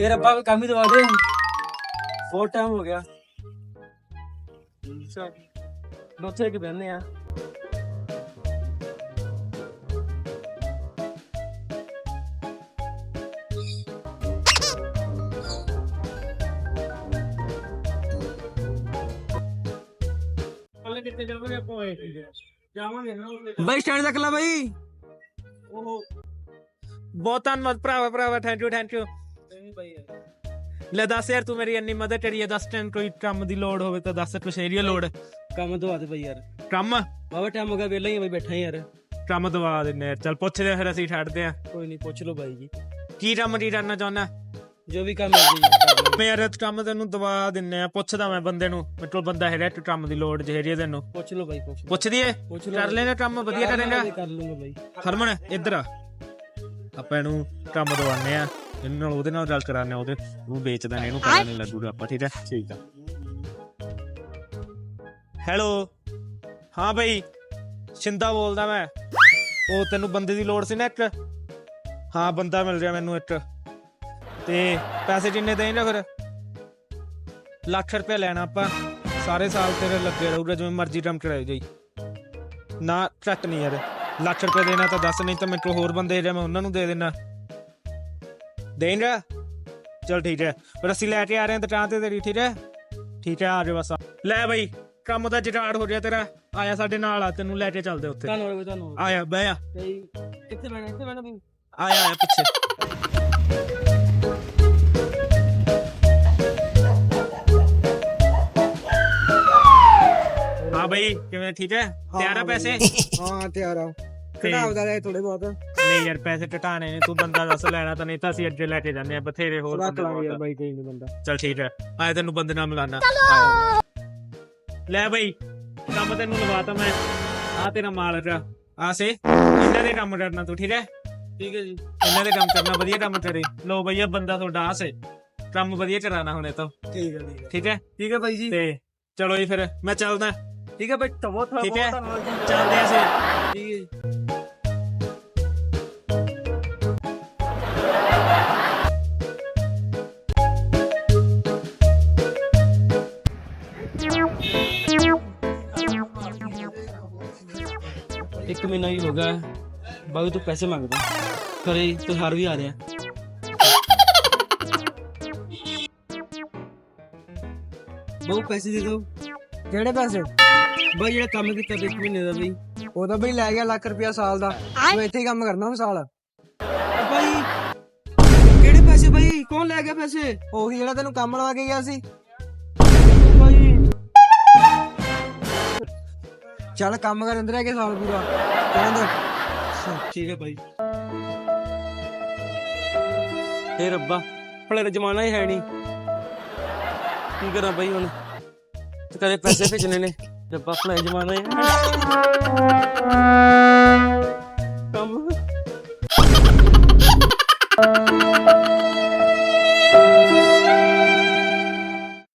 ਇਹ ਰੱਬਾ ਕੋਈ ਕੰਮ ਹੀ ਦਵਾ ਦੇ ਬਹੁਤ ਟਾਈਮ ਹੋ ਗਿਆ। ਅੱਛਾ। ਨੋਥੇ ਕਿ ਬੈਨੇ ਆ ਕੱਲ ਕਿੱਥੇ ਜਾਵਾਂਗੇ ਆਪਾਂ? ਇਹ ਜਾਵਾਂਗੇ ਨਾ ਬਾਈ ਸਟੈਂਡ ਤੱਕ ਲਾ ਬਾਈ। ਉਹ ਬਹੁਤ ਧੰਨਵਾਦ ਭਰਾਵਾ ਭਰਾਵਾ। ਥੈਂਕ ਯੂ ਥੈਂਕ ਯੂ ਬਾਈ ਲੈ ਦੱਸ ਯਾਰ ਤੂੰ ਮੇਰੀ ਇੰਨੀ ਮਦਦ ਹੈ ਦੱਸ ਟੈਨ ਕੋਈ ਕੰਮ ਦੀ ਲੋੜ ਹੋਵੇ ਤਾਂ ਦੱਸ ਕੁਛ ਏਰੀਆ ਲੋੜ? ਕੰਮ ਦਵਾ ਦੇ ਬਾਈ ਯਾਰ। ਕੰਮ? ਬਾਬਾ ਟਾਈਮ ਹੋ ਗਿਆ ਵੇਲਾ ਹੀ ਆ ਬਾਈ ਬੈਠਾ ਹੀ ਯਾਰ। ਕੰਮ ਦਵਾ ਦਿੰਨੇ ਚੱਲ ਪੁੱਛਦੇ ਆ ਫਿਰ ਅਸੀਂ ਛੱਡਦੇ ਆ ਕੋਈ ਨਹੀਂ ਪੁੱਛ ਲਓ ਬਾਈ ਜੀ। ਕੀ ਕੰਮ ਕੀ ਕਰਨਾ ਚਾਹੁੰਦਾ? ਜੋ ਵੀ ਕੰਮ ਹੈ। ਮੈਂ ਯਾਰ ਕੰਮ ਤੈਨੂੰ ਦਵਾ ਦਿੰਨੇ ਆ ਪੁੱਛਦਾ ਮੈਂ ਬੰਦੇ ਨੂੰ ਮੇਰੇ ਕੋਲ ਬੰਦਾ ਹੈਗਾ ਇੱਕ ਕੰਮ ਦੀ ਲੋੜ ਜੇ ਏਰੀਆ ਤੈਨੂੰ। ਪੁੱਛ ਲਓ ਬਾਈ ਪੁੱਛ ਲਓ। ਪੁੱਛ ਦਈਏ? ਪੁੱਛ ਲਓ ਕਰ ਲੈਣਾ ਕੰਮ ਵਧੀਆ ਕਰੇਗਾ? ਕਰ ਲੂੰਗਾ ਬਾਈ। ਹਰਮਨ ਇੱਧਰ ਆ। ਆਪਾਂ ਇਹਨੂੰ ਕੰਮ ਦਵਾਨੇ ਆ ਇਹਨੂੰ ਨਾਲ, ਉਹਦੇ ਨਾਲ ਗੱਲ ਕਰਾਣੇ ਉਹਦੇ ਉਹ ਵੇਚਦਾ ਨੇ, ਇਹਨੂੰ ਪਤਾ ਨਹੀਂ ਲੱਗੂਗਾ ਆਪਾਂ, ਠੀਕ ਹੈ? ਠੀਕ ਆ। ਹੈਲੋ ਹਾਂ ਬਈ, ਸ਼ਿੰਦਾ ਬੋਲਦਾ ਮੈਂ। ਉਹ ਤੈਨੂੰ ਬੰਦੇ ਦੀ ਲੋੜ ਸੀ ਨਾ ਇੱਕ? ਹਾਂ, ਬੰਦਾ ਮਿਲ ਰਿਹਾ ਮੈਨੂੰ ਇੱਕ। ਤੇ ਪੈਸੇ ਕਿੰਨੇ ਦੇਂਗਾ ਫਿਰ? ਲੱਖ ਰੁਪਏ ਲੈਣਾ ਆਪਾਂ। ਸਾਰੇ ਸਾਲ ਤੇਰੇ ਲੱਗੇ ਰਹੂਗਾ, ਜਿਵੇਂ ਮਰਜ਼ੀ ਕੰਮ ਕਰਾਈ ਜਾਈ। ਨਾ, ਘੱਟ ਨਹੀਂ ਯਾਰ। ਲੱਖ ਰੁਪਏ ਦੇਣਾ ਤਾਂ ਦੱਸ, ਨਹੀਂ ਤਾਂ ਮੇਰੇ ਕੋਲ ਹੋਰ ਬੰਦੇ ਜੇ ਮੈਂ ਉਹਨਾਂ ਨੂੰ ਦੇ ਦੇਣਾ। ਦੇਂਗਾ ਚਲ ਠੀਕ ਹੈ। ਪਰ ਅਸੀਂ ਲੈ ਕੇ ਆ ਰਹੇ ਹਾਂ ਦੁਕਾਨ ਤੇ ਤੇਰੀ ਠੀਕ ਹੈ? ਠੀਕ ਹੈ ਆ ਜਾ ਬਸ। ਲੈ ਬਈ ਕੰਮ ਦਾ ਜਟਾੜ ਹੋ ਗਿਆ ਤੇਰਾ। ਆਇਆ ਸਾਡੇ ਨਾਲ ਆ ਤੈਨੂੰ ਲੈ ਕੇ ਚੱਲਦੇ ਉੱਥੇ। ਧੰਨਵਾਦ ਬਾਈ ਧੰਨਵਾਦ। ਆਇਆ ਬਹਿ ਆ ਕਿੱਥੇ ਬੈਣਾ ਇੱਥੇ ਬੈਣਾ ਬਾਈ ਆਇਆ ਆਇਆ ਪਿੱਛੇ। ਹਾਂ ਬਈ ਕਿਵੇਂ ਠੀਕ ਹੈ? ਤਿਆਰ ਆ ਪੈਸੇ? ਹਾਂ ਤਿਆਰ ਘਟਾਵਦਾ ਰਹੇ ਥੋੜੇ ਬਹੁਤ। ਨਹੀਂ ਯਾਰ ਪੈਸੇ ਟਟਾਣੇ ਨੇ ਤੂੰ ਬੰਦਾ ਦੱਸ ਲੈਣਾ ਤਾਂ ਨਹੀਂ ਤਾਂ ਅਸੀਂ ਅੱਗੇ ਲੈ ਕੇ ਜਾਂਦੇ ਆ ਬਥੇਰੇ ਹੋਰ ਰੱਖ ਬੰਦੇ ਲਾਂਗੇ ਯਾਰ। ਬਾਈ ਕੋਈ ਨਹੀਂ ਬੰਦਾ। ਚੱਲ ਠੀਕ ਹੈ ਆਏ ਤੈਨੂੰ ਬੰਦੇ ਨਾਲ ਮਿਲਾਨਾ। ਲੈ ਬਈ ਕੰਮ ਤੈਨੂੰ ਲਵਾਤਾ ਮੈਂ। ਆ ਤੇਰਾ ਮਾਲ ਰਾ ਆ ਸੇ ਇਹਨਾਂ ਦੇ ਕੰਮ ਕਰਨਾ ਤੂੰ ਠੀਕ ਹੈ? ਠੀਕ ਹੈ ਜੀ। ਇਹਨਾਂ ਦੇ ਕੰਮ ਕਰਨਾ ਵਧੀਆ ਕੰਮ ਕਰੇ ਲੋ ਭਈਆ ਬੰਦਾ ਤੁਹਾਡਾ ਆ ਸੇ। ਕੰਮ ਵਧੀਆ ਕਰਾਣਾ ਹੁਣੇ ਤੋਂ। ਠੀਕ ਹੈ ਠੀਕ ਹੈ। ਠੀਕ ਹੈ? ਠੀਕ ਹੈ ਬਾਈ ਜੀ। ਤੇ ਚਲੋ ਜੀ ਫਿਰ ਮੈਂ ਚੱਲਦਾ। ਠੀਕ ਹੈ ਬਾਈ ਤਵੋ ਜੀ। ਚੱਲਦੇ ਆ ਅਸੀਂ। ਠੀਕ ਹੈ ਇੱਕ ਮਹੀਨਾ ਹੀ ਹੋ ਗਿਆ। ਬਾਬੂ ਤੂੰ ਪੈਸੇ ਮੰਗਦਾ ਕਰੇ ਤਿਉਹਾਰ ਵੀ ਆ ਰਿਹਾ। ਬਹੁ ਪੈਸੇ ਦੇ ਦਿਓ ਕਿਹੜੇ ਪੈਸੇ? ਬਾਈ ਜਿਹੜਾ ਕੰਮ ਕੀਤਾ ਇੱਕ ਮਹੀਨੇ ਦਾ ਬਈ ਉਹ ਤਾਂ ਬਈ ਲੈ ਗਿਆ ਲੱਖ ਰੁਪਿਆ ਸਾਲ ਦਾ। ਤੂੰ ਇੱਥੇ ਹੀ ਕੰਮ ਕਰਨਾ ਹੁਣ ਸਾਲ। ਬਾਈ ਕਿਹੜੇ ਪੈਸੇ ਬਾਈ? ਕੌਣ ਲੈ ਗਿਆ ਪੈਸੇ? ਉਹੀ ਜਿਹੜਾ ਤੈਨੂੰ ਕੰਮ ਲਵਾ ਕੇ ਗਿਆ ਸੀ। ਚੱਲ ਕੰਮ ਕਰ, ਅੰਦਰ ਆ ਕੇ ਸਾਲ ਪੂਰਾ। ਕਹਿੰਦਾ, ਠੀਕ ਹੈ ਭਾਈ ਹੇ ਰੱਬਾ ਭਲੇ ਦਾ ਜ਼ਮਾਨਾ ਹੀ ਹੈ ਨਹੀਂ। ਕੀ ਕਰਾਂ ਭਾਈ ਹੁਣ? ਤੇ ਕਦੇ ਪੈਸੇ ਭੇਜਣੇ ਨੇ ਰੱਬਾ ਭਲੇ ਦਾ ਜ਼ਮਾਨਾ ਹੀ। ਕੰਮ।